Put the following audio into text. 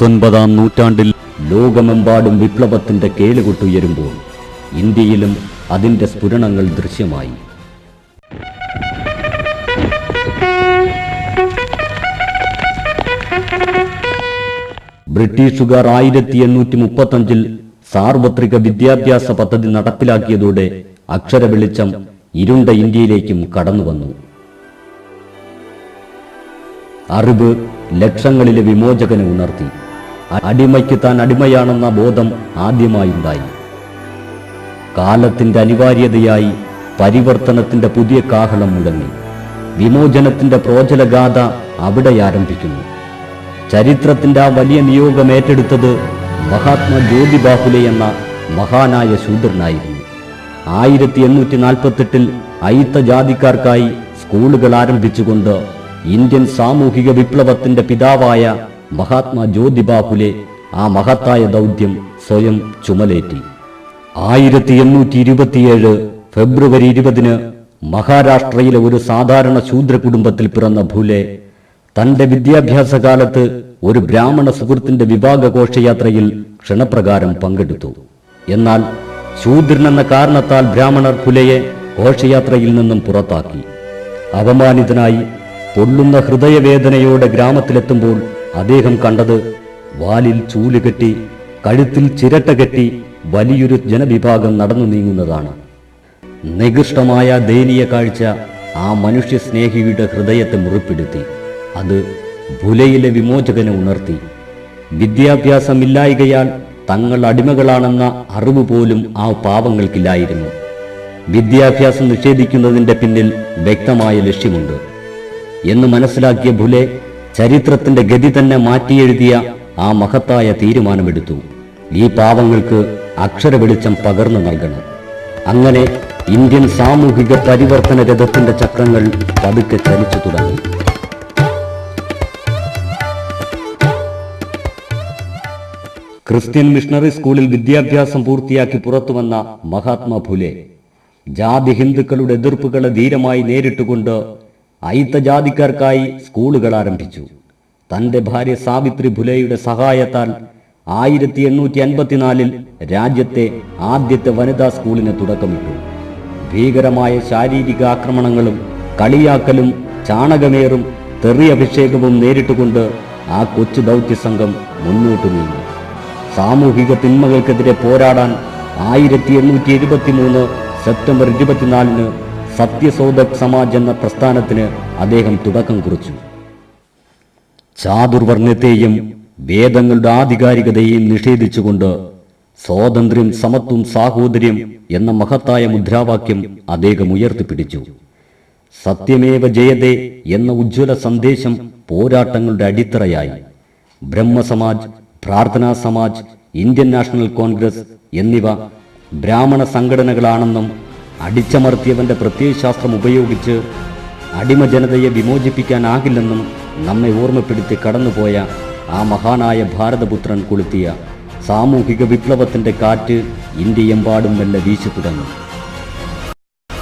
പത്തൊൻപതാം നൂറ്റാണ്ടിൽ ലോകമെമ്പാടും വിപ്ലവത്തിന്റെ കേളുകൊട്ടുയരുമ്പോൾ ഇന്ത്യയിലും അതിന്റെ സ്ഫുരണങ്ങൾ ദൃശ്യമായി. ബ്രിട്ടീഷുകാർ ആയിരത്തി എണ്ണൂറ്റി മുപ്പത്തഞ്ചിൽ സാർവത്രിക വിദ്യാഭ്യാസ പദ്ധതി നടപ്പിലാക്കിയതോടെ അക്ഷര വെളിച്ചം ഇരുണ്ട ഇന്ത്യയിലേക്കും കടന്നു വന്നു. അറിവ് ലക്ഷങ്ങളിലെ വിമോചകനെ ഉണർത്തി. അടിമയ്ക്ക് താൻ അടിമയാണെന്ന ബോധം ആദ്യമായുണ്ടായി. കാലത്തിന്റെ അനിവാര്യതയായി പരിവർത്തനത്തിന്റെ പുതിയ കാഹളം മുഴങ്ങി. വിമോചനത്തിന്റെ പ്രോജലഗാഥ അവിടെ ആരംഭിക്കുന്നു. ചരിത്രത്തിന്റെ ആ വലിയ നിയോഗം ഏറ്റെടുത്തത് മഹാത്മാ ജ്യോതിബാഹുലെ എന്ന മഹാനായ ശൂദ്രനായിരുന്നു. ആയിരത്തി എണ്ണൂറ്റി നാൽപ്പത്തെട്ടിൽ അയിത്ത ജാതിക്കാർക്കായി സ്കൂളുകൾ ആരംഭിച്ചുകൊണ്ട് ഇന്ത്യൻ സാമൂഹിക വിപ്ലവത്തിന്റെ പിതാവായ മഹാത്മാ ജ്യോതിബാഹുലെ ആ മഹത്തായ ദൗത്യം സ്വയം ചുമലേറ്റി. ആയിരത്തി എണ്ണൂറ്റി ഇരുപത്തിയേഴ് ഫെബ്രുവരി ഇരുപതിന് മഹാരാഷ്ട്രയിലെ ഒരു സാധാരണ ശൂദ്ര കുടുംബത്തിൽ പിറന്ന ഭൂലെ തന്റെ വിദ്യാഭ്യാസ കാലത്ത് ഒരു ബ്രാഹ്മണ സുഹൃത്തിന്റെ വിഭാഗ ഘോഷയാത്രയിൽ ക്ഷണപ്രകാരം പങ്കെടുത്തു. എന്നാൽ ശൂദ്രൻ എന്ന കാരണത്താൽ ബ്രാഹ്മണർ പുലയെ ഘോഷയാത്രയിൽ നിന്നും പുറത്താക്കി. അപമാനിതനായി പൊള്ളുന്ന ഹൃദയവേദനയോടെ ഗ്രാമത്തിലെത്തുമ്പോൾ അദ്ദേഹം കണ്ടത് വാലിൽ ചൂലുകെട്ടി കഴുത്തിൽ ചിരട്ട കെട്ടി വലിയൊരു ജനവിഭാഗം നടന്നു നീങ്ങുന്നതാണ്. നികൃഷ്ടമായ ദയനീയ കാഴ്ച ആ മനുഷ്യ സ്നേഹിയുടെ ഹൃദയത്തെ മുറിപ്പെടുത്തി. അത് ഭുലയിലെ വിമോചകനെ ഉണർത്തി. വിദ്യാഭ്യാസമില്ലായികയാൽ തങ്ങൾ അടിമകളാണെന്ന അറിവ് പോലും ആ പാവങ്ങൾക്കില്ലായിരുന്നു. വിദ്യാഭ്യാസം നിഷേധിക്കുന്നതിന്റെ പിന്നിൽ വ്യക്തമായ ലക്ഷ്യമുണ്ട്. എന്ന് മനസ്സിലാക്കിയ ഭുലെ ചരിത്രത്തിന്റെ ഗതി തന്നെ മാറ്റിയെഴുതിയ ആ മഹത്തായ തീരുമാനമെടുത്തു. ഈ പാവങ്ങൾക്ക് അക്ഷര വെളിച്ചം പകർന്നു നൽകണം. അങ്ങനെ ഇന്ത്യൻ സാമൂഹിക പരിവർത്തന രഥത്തിന്റെ ചക്രങ്ങൾ പതുക്കെ ചലിച്ചു തുടങ്ങി. ക്രിസ്ത്യൻ മിഷണറി സ്കൂളിൽ വിദ്യാഭ്യാസം പൂർത്തിയാക്കി പുറത്തുവന്ന മഹാത്മാ ഫുലെ ജാതി ഹിന്ദുക്കളുടെ എതിർപ്പുകളെ ധീരമായി നേരിട്ടുകൊണ്ട് അയിത്ത ജാതിക്കാർക്കായി സ്കൂളുകൾ ആരംഭിച്ചു. തന്റെ ഭാര്യ സാവിത്രി ഭുലയുടെ സഹായത്താൽ ആയിരത്തി എണ്ണൂറ്റി അൻപത്തിനാലിൽ രാജ്യത്തെ ആദ്യത്തെ വനിതാ സ്കൂളിന് തുടക്കമിട്ടു. ഭീകരമായ ശാരീരിക ആക്രമണങ്ങളും കളിയാക്കലും ചാണകമേറും തെറി അഭിഷേകവും നേരിട്ടുകൊണ്ട് ആ കൊച്ചു ദൗത്യ സംഘം മുന്നോട്ടു നീങ്ങി. സാമൂഹിക തിന്മകൾക്കെതിരെ പോരാടാൻ ആയിരത്തി എണ്ണൂറ്റി എഴുപത്തി മൂന്ന് സെപ്റ്റംബർ ഇരുപത്തിനാലിന് സത്യസോദക് സമാജ് എന്ന പ്രസ്ഥാനത്തിന് അദ്ദേഹം തുടക്കം കുറിച്ചു. ചാതുർവർണത്തെയും വേദങ്ങളുടെ ആധികാരികതയെയും നിഷേധിച്ചുകൊണ്ട് സ്വാതന്ത്ര്യം സമത്വം സാഹോദര്യം എന്ന മഹത്തായ മുദ്രാവാക്യം അദ്ദേഹം ഉയർത്തിപ്പിടിച്ചു. സത്യമേവ ജയതേ എന്ന ഉജ്ജ്വല സന്ദേശം പോരാട്ടങ്ങളുടെ അടിത്തറയായി. ബ്രഹ്മസമാജ് പ്രാർത്ഥനാ സമാജ് ഇന്ത്യൻ നാഷണൽ കോൺഗ്രസ് എന്നിവ ബ്രാഹ്മണ സംഘടനകളാണെന്നും അടിച്ചമർത്തിയവന്റെ പ്രത്യയശാസ്ത്രം ഉപയോഗിച്ച് അടിമ ജനതയെ വിമോചിപ്പിക്കാനാകില്ലെന്നും നമ്മെ ഓർമ്മപ്പെടുത്തി കടന്നുപോയ ആ മഹാനായ ഭാരതപുത്രൻ കൊളുത്തിയ സാമൂഹിക വിപ്ലവത്തിന്റെ കാറ്റ് ഇന്ത്യയെമ്പാടും മെല്ലെ വീശി തുടങ്ങി.